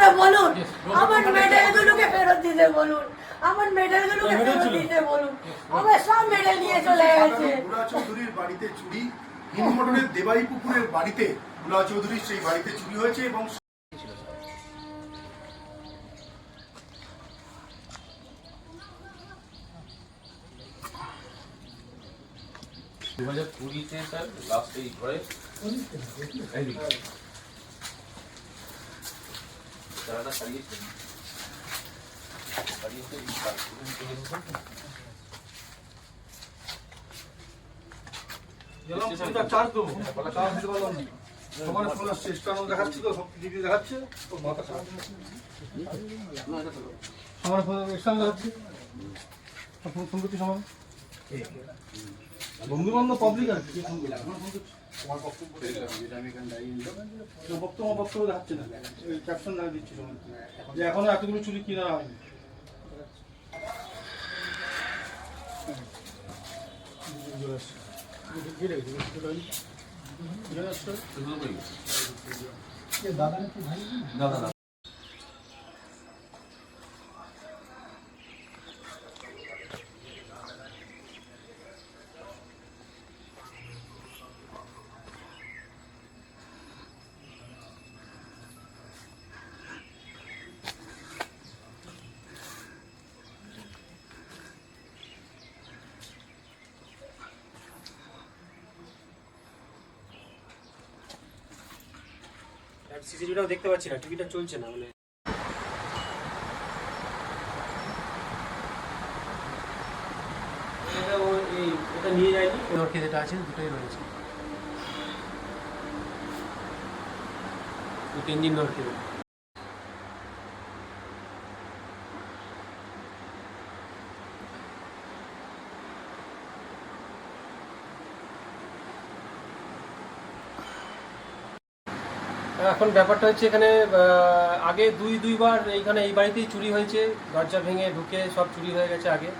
করে বলুন আমার মেডেল গুলোকে ফেরত দিতে বলুন আমার মেডেল গুলোকে ফেরত দিতে বলুন আমার সব মেডেল নিয়ে চলে গেছে। চৌধুরীর বাড়িতে চুরি হিন্দমটনের দেবাই পুকুরের বাড়িতে বুড়া চৌধুরীর সেই বাড়িতে চুরি হয়েছে এবং দু হাজার কুড়িতে স্যার লাস্ট এই ঘরে। সারিয়েছে এই কাজগুলো নিতে গেছে। চার্জ দেবো চার্জ দিতে পারলাম না সবার ফোন আসছে স্টার দেখাচ্ছে তো সব দিদি দেখাচ্ছে তো মাথা খারাপ সবার ফোন স্টার দেখাচ্ছে ফোন করছি বন্ধু বান্ধব পাবলিক আর কি ফোন করছে আমার বক্তব্য বক্তব্য বক্তব্য দেখাচ্ছে না ক্যাপশন না দিচ্ছি যে এখনও এতগুলো চুরি কিনা হয়নি দাদা করি। সিসিটিভিটাও দেখতে পাচ্ছি না টিভিটা চলছে না মানে। এটা ও এই এটা নিয়ে যায়নি? নরকে যেটা আছে দুটোই রয়েছে। তিন দিন নরকে এখন ব্যাপারটা হচ্ছে এখানে আগে দুই, দুইবার এইখানে এই বাড়িতেই চুরি হয়েছে, দরজা ভেঙে ঢুকে সব চুরি হয়ে গেছে আগে।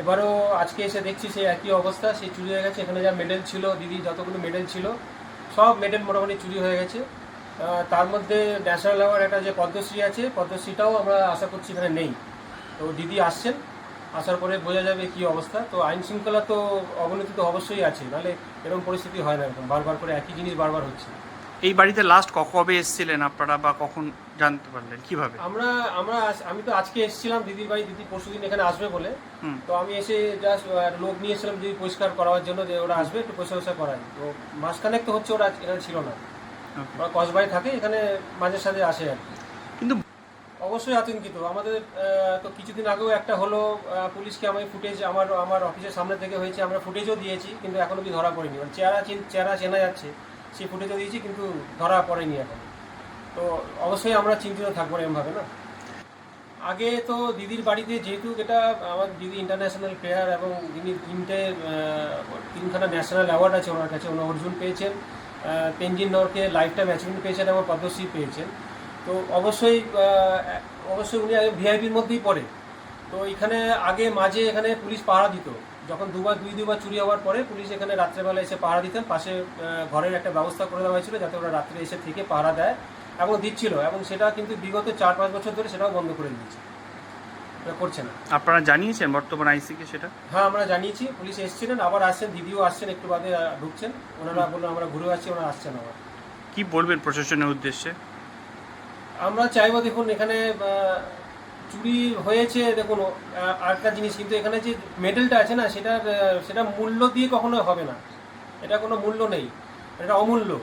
এবারও আজকে এসে দেখছি সেই একই অবস্থা, সেই চুরি হয়ে গেছে, এখানে যা মেডেল ছিল, দিদি যতগুলো মেডেল ছিল, সব মেডেল মোটামুটি চুরি হয়ে গেছে। তার মধ্যে ন্যাশনাল অ্যাওয়ার্ড একটা যে পদ্মশ্রী আছে, পদ্মশ্রীটাও আমরা আশা করছি এখানে নেই। তো দিদি আসছেন, আসার পরে বোঝা যাবে কি অবস্থা। তো আইন শৃঙ্খলা তো অবনতি তো অবশ্যই আছে, নাহলে এরকম পরিস্থিতি হয় না এরকম, বারবার করে একই জিনিস বারবার হচ্ছে। এই বাড়িতে লাস্ট কবে এসেছিলেন আপনারা বা কখন জানতে পারলেন? কীভাবে? আমরা আমরা আমি তো আজকে এসেছিলাম দিদির বাড়ি দিদি পরশুদিন এখানে আসবে বলে। তো আমি এসে জাস্ট লোক নিয়ে এসেছিলাম দিদি পরিষ্কার করার জন্য যে ওরা আসবে একটু পরিষ্কার পরিষ্কার করাই তো মাসখানেক তো হচ্ছে ওরা এখানে ছিল না. ওরা কসবাই থাকে এখানে মাঝে সাঝে আসে আর কি। কিন্তু অবশ্যই আতঙ্কিত। আমাদের তো কিছুদিন আগেও একটা হলো পুলিশকে আমি ফুটেজ আমার আমার অফিসের সামনে থেকে হয়েছে আমরা ফুটেজও দিয়েছি কিন্তু এখনও অব্দি ধরা পড়েনি। মানে চেহারা চেহারা চেনা যাচ্ছে। সেই ফুটেজও দিয়েছি, কিন্তু ধরা পড়েনি এখন। তো অবশ্যই আমরা চিন্তিত থাকব এমভাবে না? আগে তো দিদির বাড়িতে যেহেতু এটা আমার দিদি ইন্টারন্যাশনাল প্লেয়ার এবং তিনি তিনটে তিনখানা ন্যাশনাল অ্যাওয়ার্ড আছে ওনার কাছে। ওনার অর্জুন পেয়েছেন Tenzing Norgay lifetime achievement পেয়েছেন এবং পদ্মশ্রী পেয়েছেন। তো অবশ্যই অবশ্যই উনি আগে ভিআইপির মধ্যেই পড়ে। তো এখানে আগে মাঝে এখানে পুলিশ পাহারা দিত। যখন দুবার দুই দুবার চুরি হওয়ার পরে পুলিশ এখানে রাত্রেবেলা এসে পাহারা দিতেন। পাশে ঘরের একটা ব্যবস্থা করে দেওয়া হয়েছিল যাতে ওরা রাত্রে এসে থেকে পাহারা দেয় এবং দিচ্ছিল এবং সেটা কিন্তু বিগত চার পাঁচ বছর ধরে সেটাও বন্ধ করে দিয়েছে। এটা করছে না। আপনারা জানিয়েছেন বর্তমান আইসিকে সেটা? হ্যাঁ আমরা জানিয়েছি। পুলিশ এসেছিলেন আবার আসছেন দিদিও আসছেন একটু বাদে ঢুকছেন। ওনারা বললেন আমরা ঘুরে আসছি ওনারা আসছেন আবার। কি বলবেন প্রশাসনের উদ্দেশ্যে? আমরা চাইব দেখুন এখানে চুরি হয়েছে দেখুন আরেকটা জিনিস কিন্তু এখানে যে মেডেলটা আছে না সেটা সেটা মূল্য দিয়ে কখনো হবে না। এটা কোনো মূল্য নেই এটা অমূল্য।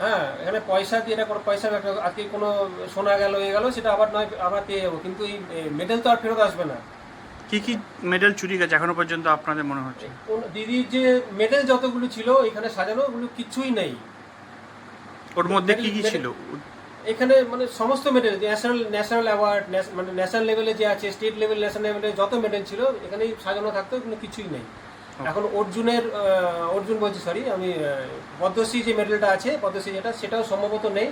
হ্যাঁ এখানে পয়সা দিয়ে এটা কোনো পয়সা আজকে কোনো শোনা গেল এ গেল সেটা আবার নয় আবার পেয়ে যাব। কিন্তু এই মেডেল তো আর ফেরত আসবে না। কি কি মেডেল চুরি গেছে এখনও পর্যন্ত আপনাদের মনে হচ্ছে? কোন- দিদির যে মেডেল যতগুলো ছিল এখানে সাজানো ওগুলো কিছুই নেই। ওর মধ্যে কি কি ছিল? এখানে মানে সমস্ত মেডেল ন্যাশনাল ন্যাশনাল অ্যাওয়ার্ড মানে ন্যাশনাল লেভেলে যে আছে স্টেট লেভেল ন্যাশনাল লেভেলে যত মেডেল ছিল এখানেই সাজানো থাকতো কিন্তু কিছুই নেই। এখন অর্জুনের অর্জুন বলছি সরি আমি পদ্মশ্রী যে মেডেলটা আছে পদ্মশ্রী যেটা সেটাও সম্ভবত নেই।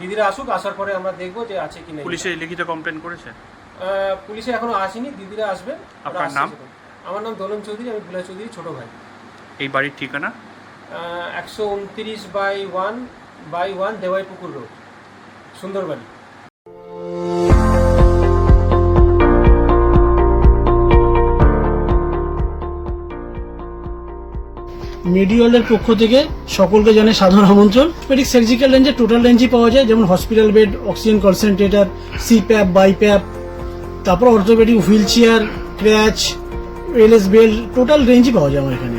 দিদিরা আসুক আসার পরে আমরা দেখব যে আছে কি নেই। পুলিশে লিখিত কমপ্লেন করেছে? পুলিশে এখনও আসেনি দিদিরা আসবে। আপনার নাম? আমার নাম দোলন চৌধুরী আমি ভুলা চৌধুরী ছোট ভাই। এই বাড়ির ঠিকানা? একশো উনত্রিশ বাই ওয়ান বাই ওয়ান দেওয়াই পুকুর রোড। সুন্দরবনে। মেডিওয়ালের পক্ষ থেকে সকলকে জানে সাধারণ আমন্ত্রণ। পেডিক সার্জিক্যাল রেঞ্জে টোটাল রেঞ্জই পাওয়া যায়, যেমন hospital bed oxygen concentrator CPAP BiPAP তারপর orthopaedic wheelchair crutch LS belt total রেঞ্জই পাওয়া যায় আমার এখানে।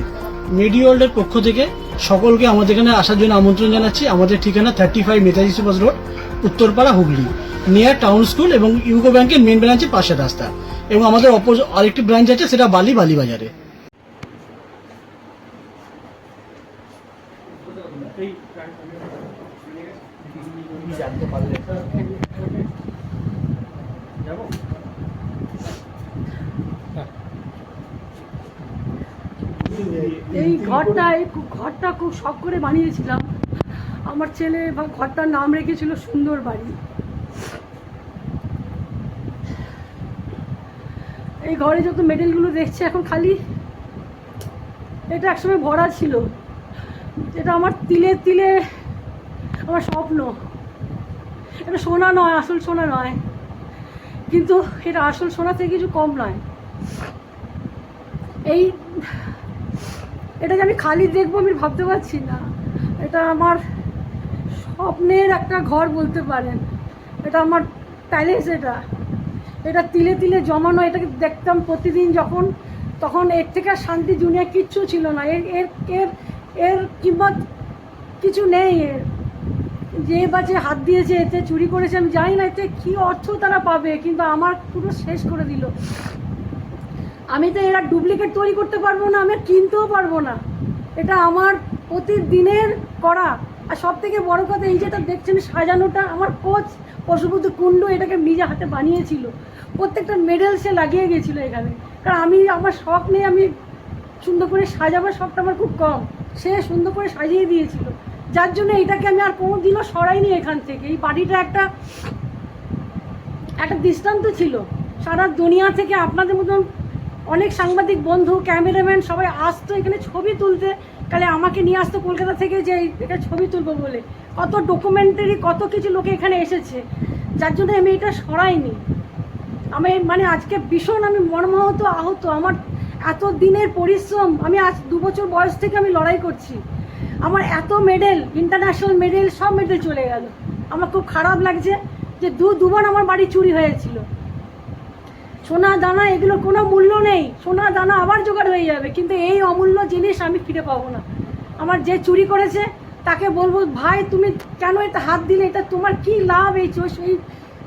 মেডিওয়ার্ল্ডের পক্ষ থেকে সকলকে আমাদের এখানে আসার জন্য আমন্ত্রণ জানাচ্ছি। আমাদের ঠিকানা thirty five Netaji Subhash road, Uttarpara, Hooghly. Near town school এবং ইউকো ব্যাংকের মেন ব্রাঞ্চের পাশের রাস্তা। এবং আমাদের অপোজ আরেকটি ব্রাঞ্চ আছে, সেটা বালি বালি বাজারে। এই ঘরটা এই ঘরটা খুব শখ করে বানিয়েছিলাম। আমার ছেলে বা ঘরটার নাম রেখেছিল সুন্দর বাড়ি এই ঘরে যত মেডেলগুলো দেখছে এখন খালি, এটা একসময় ভরা ছিল। এটা আমার তিলে তিলে আমার স্বপ্ন। এটা সোনা নয়, আসল সোনা নয়। কিন্তু এটা আসল সোনা থেকে কিছু কম নয়। এই এটা যে আমি খালি দেখব আমি ভাবতে পারছি না। এটা আমার স্বপ্নের একটা ঘর বলতে পারেন। এটা আমার প্যালেস এটা। এটা তিলে তিলে জমানো, এটাকে দেখতাম প্রতিদিন যখন, তখন এর থেকে আর শান্তি দুনিয়া কিচ্ছু ছিল না। এর এর এর এর কিংমত কিছু নেই এর। যে বা যে হাত দিয়েছে, এতে চুরি করেছে, আমি জানি না এতে কী অর্থ তারা পাবে, কিন্তু আমার পুরো শেষ করে দিল। আমি তো এরা ডুপ্লিকেট তৈরি করতে পারব না, আমি কিনতেও পারব না। এটা আমার প্রতিদিনের করা। আর সব থেকে বড় কথা, এই যেটা দেখছেন সাজানোটা, আমার কোচ পশুপতি কুণ্ড এটাকে নিজে হাতে বানিয়েছিল। প্রত্যেকটা মেডেল সে লাগিয়ে গেছিল এখানে। কারণ আমি আমার শখ নেই আমি সুন্দর করে সাজাবার শখটা আমার খুব কম। সে সুন্দর করে সাজিয়ে দিয়েছিল। যার জন্য এটাকে আমি আর কোনো দিনও সরাইনি এখান থেকে। এই বাড়িটা একটা একটা দৃষ্টান্ত ছিল। সারা দুনিয়া থেকে আপনাদের মতন অনেক সাংবাদিক, বন্ধু, ক্যামেরাম্যান সবাই আসতো এখানে ছবি তুলতে। তাহলে আমাকে নিয়ে আসতো কলকাতা থেকে যে এটা ছবি তুলবো বলে। কত ডকুমেন্টারি কত কিছু লোকে এখানে এসেছে। যার জন্য আমি এটা সরাইনি। আমি মানে আজকে ভীষণ আমি মর্মাহত, আহত। আমার এত দিনের পরিশ্রম, আমি আজ দু বছর বয়স থেকে আমি লড়াই করছি। আমার এত মেডেল ইন্টারন্যাশনাল মেডেল সব মেডেল চলে গেল। আমার খুব খারাপ লাগছে যে দু, দুবার আমার বাড়ি চুরি হয়েছিল। সোনা দানা এগুলো কোনো মূল্য নেই। সোনা দানা আবার জোগাড় হয়ে যাবে। কিন্তু এই অমূল্য জিনিস আমি ফিরে পাবো না। আমার যে চুরি করেছে, তাকে বলব, ভাই, তুমি কেন এটা হাত দিলে? এটা তোমার কি লাভ এই এই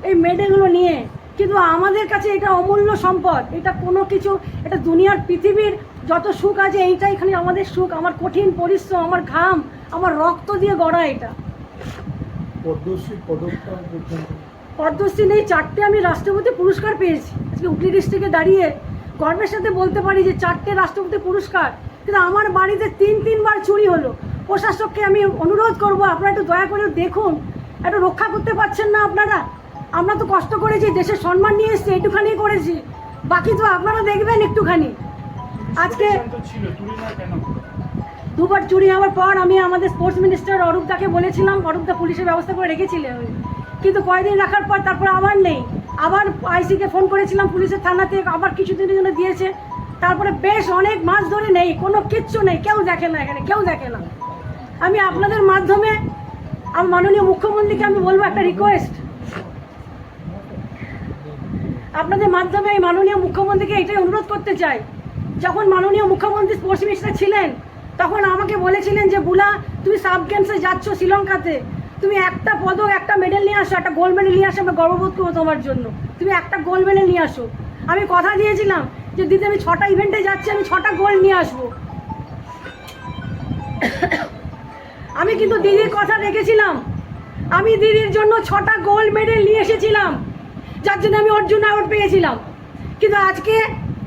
এই মেডেলগুলো নিয়ে? কিন্তু আমাদের কাছে এটা অমূল্য সম্পদ। এটা কোনো কিছু, এটা দুনিয়ার পৃথিবীর যত সুখ আছে, এইটাই খালি আমাদের সুখ। আমার কঠিন পরিশ্রম, আমার ঘাম, আমার রক্ত দিয়ে গড়া এটা। পদ্মশ্রী নেই, চারটে আমি রাষ্ট্রপতি পুরস্কার পেয়েছি। আজকে হুগলি ডিস্ট্রিক্টে দাঁড়িয়ে গর্বের সাথে বলতে পারি যে চারটে রাষ্ট্রপতি পুরস্কার, কিন্তু আমার বাড়িতে তিন, তিনবার চুরি হলো। প্রশাসককে আমি অনুরোধ করব, আপনারা একটু দয়া করে দেখুন, একটু রক্ষা করতে পারছেন না আপনারা? আমরা তো কষ্ট করেছি, দেশের সম্মান নিয়ে এসেছি একটুখানি করেছি। বাকি তো আপনারা দেখবেন একটুখানি। আজকে দুবার চুরি হওয়ার পর আমি আমাদের স্পোর্টস মিনিস্টার অরূপদাকে বলেছিলাম অরূপদা পুলিশের ব্যবস্থা করে রেখেছিলেন। কিন্তু কয়েকদিন রাখার পর তারপর আবার নেই। আবার আইসিকে ফোন করেছিলাম পুলিশের থানাতে, আবার কিছুদিনের জন্য দিয়েছে। তারপরে বেশ অনেক মাস ধরে নেই, কোনো কিচ্ছু নেই, কেউ দেখে না এখানে, কেউ দেখে না। আমি আপনাদের মাধ্যমে আমার মাননীয় মুখ্যমন্ত্রীকে আমি বলব একটা রিকোয়েস্ট আপনাদের মাধ্যমে এই মাননীয় মুখ্যমন্ত্রীকে এটাই অনুরোধ করতে চাই। যখন মাননীয় মুখ্যমন্ত্রী স্পোর্টস মিনিস্টার ছিলেন, তখন আমাকে বলেছিলেন যে, বুলা, তুমি সাব গেমসে যাচ্ছ শ্রীলঙ্কাতে। তুমি একটা পদক, একটা মেডেল নিয়ে আসো, একটা গোল্ড মেডেল নিয়ে আসো আমি গর্ববোধ করব তোমার জন্য। তুমি একটা গোল্ড মেডেল নিয়ে আসো। আমি কথা দিয়েছিলাম যে দিদি, আমি ছটা ইভেন্টে যাচ্ছি, আমি ছটা গোল্ড নিয়ে আসব। আমি কিন্তু দিদির কথা রেখেছিলাম। আমি দিদির জন্য ছটা গোল্ড মেডেল নিয়ে এসেছিলাম। যার জন্য আমি অর্জুন অ্যাওয়ার্ড পেয়েছিলাম। কিন্তু আজকে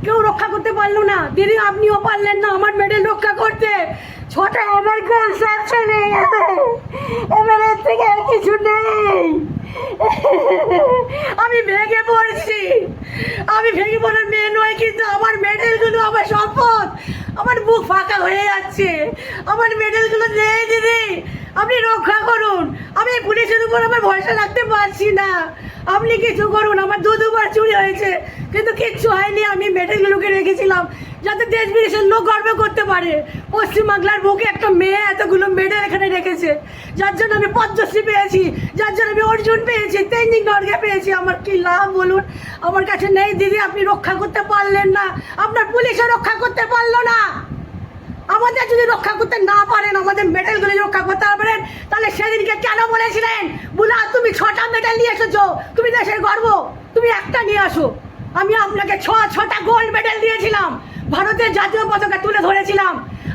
কেউ রক্ষা করতে পারল না। দিদি, আপনিও পারলেন না আমার মেডেল রক্ষা করতে। ছটা আমার গোল সাতশো নেই এবার এর থেকে আর কিছু নেই। আমি ভেঙে পড়ছি। আমি ভেঙে পড়ার মেয়ে নয়, কিন্তু আমার মেডেলগুলো আমার সম্পদ। আমার বুক ফাঁকা হয়ে যাচ্ছে। আমার মেডেলগুলো নেই, দিদি। আপনি রক্ষা করুন। আমি পুলিশের উপর আমার ভরসা রাখতে পারছি না। আপনি কিছু করুন। আমার দু দুবার চুরি হয়েছে। কিন্তু কিচ্ছু হয়নি। আমি মেডেলগুলোকে রেখেছিলাম। যাতে দেশ বিদেশের লোক গর্ব করতে পারে। পশ্চিমবাংলার বুকে একটা মেয়ে এতগুলো মেডেল এখানে রেখেছে। যার জন্য আমি পদ্মশ্রী পেয়েছি, যার জন্য আমি অর্জুন পেয়েছি তেঞ্জিং নর্গে পেয়েছি। আমার কি লাভ বলুন? আমার কাছে নেই দিদি, আপনি রক্ষা করতে পারলেন না। আপনার পুলিশও রক্ষা করতে পারল না। আমাদের যদি রক্ষা করতে না পারেন, আমাদের মেডেলগুলো রক্ষা করতে পারেন, তাহলে সেদিনকে কেন বলেছিলেন? বুলা, তুমি ছটা মেডেল নিয়ে এসেছ। তুমি দেশের গর্ব। তুমি একটা নিয়ে আসো। আমি আপনাকে ছ, ছটা গোল্ড মেডেল দিয়েছিলাম। ভারতের জাতীয় পতাকা তুলে ধরেছিলাম।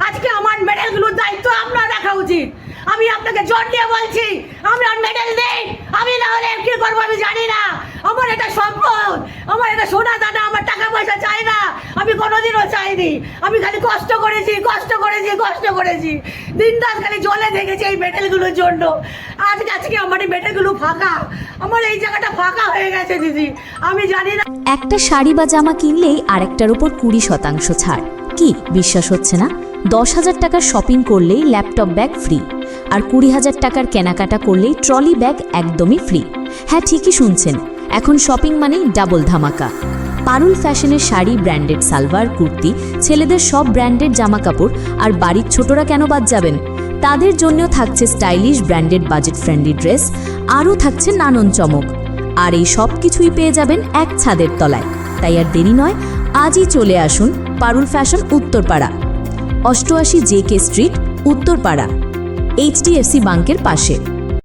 আজকে আমার মেডেলগুলোর দায়িত্ব আপনার রাখা উচিত। আমি আপনাকে জোর দিয়ে বলছি, আমার মেডেল নেই। আমি না হলে কি করব আমি জানি না। আমার এটা সম্পদ। আমার এটা সোনা দানা, আমার টাকা পয়সা চাই না। আমি কোনোদিনও চাইনি। আমি খালি কষ্ট করেছি কষ্ট করেছি কষ্ট করেছি। দিন রাত খালি জলে দেখেছি এই মেডেলগুলোর জন্য। আজকে আজকে আমার এই মেডেলগুলো ফাঁকা। আমার এই জায়গাটা ফাঁকা হয়ে গেছে, দিদি। আমি জানি না। একটা শাড়ি বা জামা কিনলেই আরেকটার উপর কুড়ি শতাংশ ছাড়। কি? বিশ্বাস হচ্ছে না? দশ হাজার টাকার শপিং করলেই ল্যাপটপ ব্যাগ ফ্রি আর কুড়ি হাজার টাকার কেনাকাটা করলেই ট্রলি ব্যাগ একদমই ফ্রি। হ্যাঁ ঠিকই শুনছেন। এখন শপিং মানেই ডাবল ধামাকা। পারুল ফ্যাশনের শাড়ি, ব্র্যান্ডেড সালভার কুর্তি, ছেলেদের সব ব্র্যান্ডেড জামা কাপড় আর বাড়ির ছোটরা কেন বাদ যাবেন? তাদের জন্যও থাকছে stylish, branded budget friendly dress, আরও থাকছে নানন চমক। আর এই সব কিছুই পেয়ে যাবেন এক ছাদের তলায়। তাই আর দেরি নয়, আজই চলে আসুন পারুল ফ্যাশন উত্তরপাড়া। অষ্টআশি J K street, Uttarpara. HDFC ব্যাংকের পাশে।